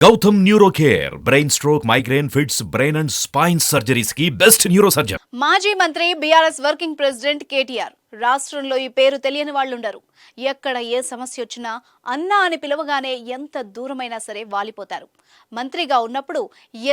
Gautam neuro care brain stroke migraine fits brain and spine సర్జరీస్కి best neuro surgeon మాజీ మంత్రి BRS working president KTR రాష్ట్రంలో ఈ పేరు తెలియని వాళ్ళుండరు. ఎక్కడ ఏ సమస్య వచ్చినా అన్నా అని పిలవగానే ఎంత దూరమైనా సరే వాలిపోతారు. మంత్రిగా ఉన్నప్పుడు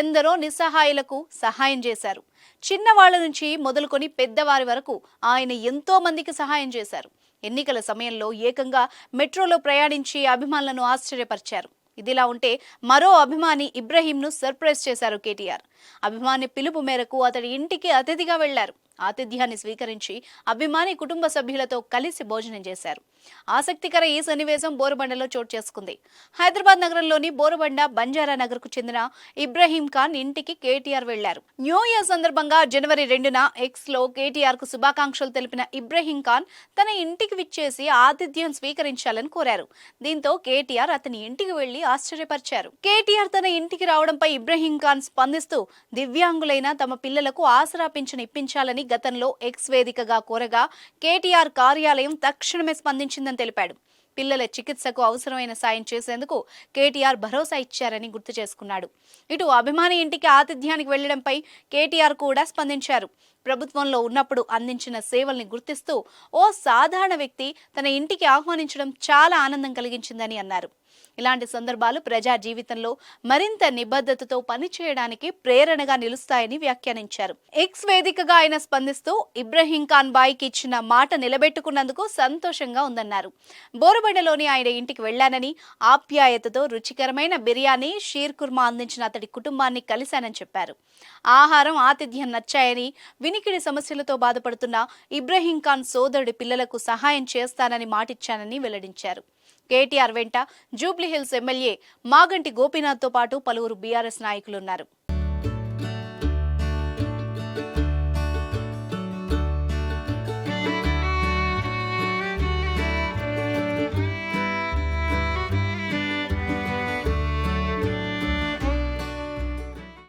ఎందరో నిస్సహాయులకు సహాయం చేశారు. చిన్నవాళ్ళ నుంచి మొదలుకొని పెద్దవారి వరకు ఆయన ఎంతో మందికి సహాయం చేశారు. ఎన్నికల సమయంలో ఏకంగా మెట్రోలో ప్రయాణించి అభిమానులను ఆశ్చర్యపరిచారు. ఇదిలా ఉంటే మరో అభిమాని ఇబ్రహీంను సర్ప్రైజ్ చేశారు కేటీఆర్. అభిమాని పిలుపు మేరకు అతడి ఇంటికి అతిథిగా వెళ్ళారు. ఆతిథ్యాన్ని స్వీకరించి అభిమాని కుటుంబ సభ్యులతో కలిసి భోజనం చేశారు. ఆసక్తికర ఈ సన్నివేశం బోరుబండలో చోటు చేసుకుంది. హైదరాబాద్ నగరంలోని బోరుబండ బంజారా నగర్కు చెందిన ఇబ్రహీం ఖాన్ ఇంటికి కేటీఆర్ వెళ్ళారు. న్యూ ఇయర్ సందర్భంగా జనవరి రెండున ఎక్స్లో కేటీఆర్కు శుభాకాంక్షలు తెలిపిన ఇబ్రహీం ఖాన్ తన ఇంటికి విచ్చేసి ఆతిథ్యం స్వీకరించాలని కోరారు. దీంతో కేటీఆర్ అతని ఇంటికి వెళ్ళి ఆశ్చర్యపరిచారు. కేటీఆర్ తన ఇంటికి రావడంపై ఇబ్రహీం ఖాన్ స్పందిస్తూ దివ్యాంగులైన తమ పిల్లలకు ఆసరా పింఛను ఇప్పించాలని గతంలో ఎక్స్ వేదికగా కోరగా కేటీఆర్ కార్యాలయం తక్షణమే స్పందించిందని తెలిపాడు. పిల్లల చికిత్సకు అవసరమైన సాయం చేసేందుకు కేటీఆర్ భరోసా ఇచ్చారని గుర్తు చేసుకున్నాడు. ఇటు అభిమాని ఇంటికి ఆతిథ్యానికి వెళ్ళడంపై కేటీఆర్ కూడా స్పందించారు. ప్రభుత్వంలో ఉన్నప్పుడు అందించిన సేవల్ని గుర్తిస్తూ ఓ సాధారణ వ్యక్తి తన ఇంటికి ఆహ్వానించడం చాలా ఆనందం కలిగించిందని అన్నారు. ఇలాంటి సందర్భాలు ప్రజా జీవితంలో మరింత నిబద్ధతతో పనిచేయడానికి ప్రేరణగా నిలుస్తాయని వ్యాఖ్యానించారు. ఎక్స్ వేదికగా ఆయన స్పందిస్తూ ఇబ్రహీం ఖాన్ బాయ్కి ఇచ్చిన మాట నిలబెట్టుకున్నందుకు సంతోషంగా ఉందన్నారు. బోరబండలోని ఆయన ఇంటికి వెళ్ళానని ఆప్యాయతతో రుచికరమైన బిర్యానీ షీర్ కుర్మా అందించిన అతడి కుటుంబాన్ని కలిశానని చెప్పారు. ఆహారం ఆతిథ్యం నచ్చాయని వినికిడి సమస్యలతో బాధపడుతున్న ఇబ్రహీం ఖాన్ సోదరుడి పిల్లలకు సహాయం చేస్తానని మాటిచ్చానని వెల్లడించారు. కేటీఆర్ వెంట జూబ్లీహిల్స్ ఎమ్మెల్యే మాగంటి గోపీనాథ్తో పాటు పలువురు బీఆర్ఎస్ నాయకులున్నారు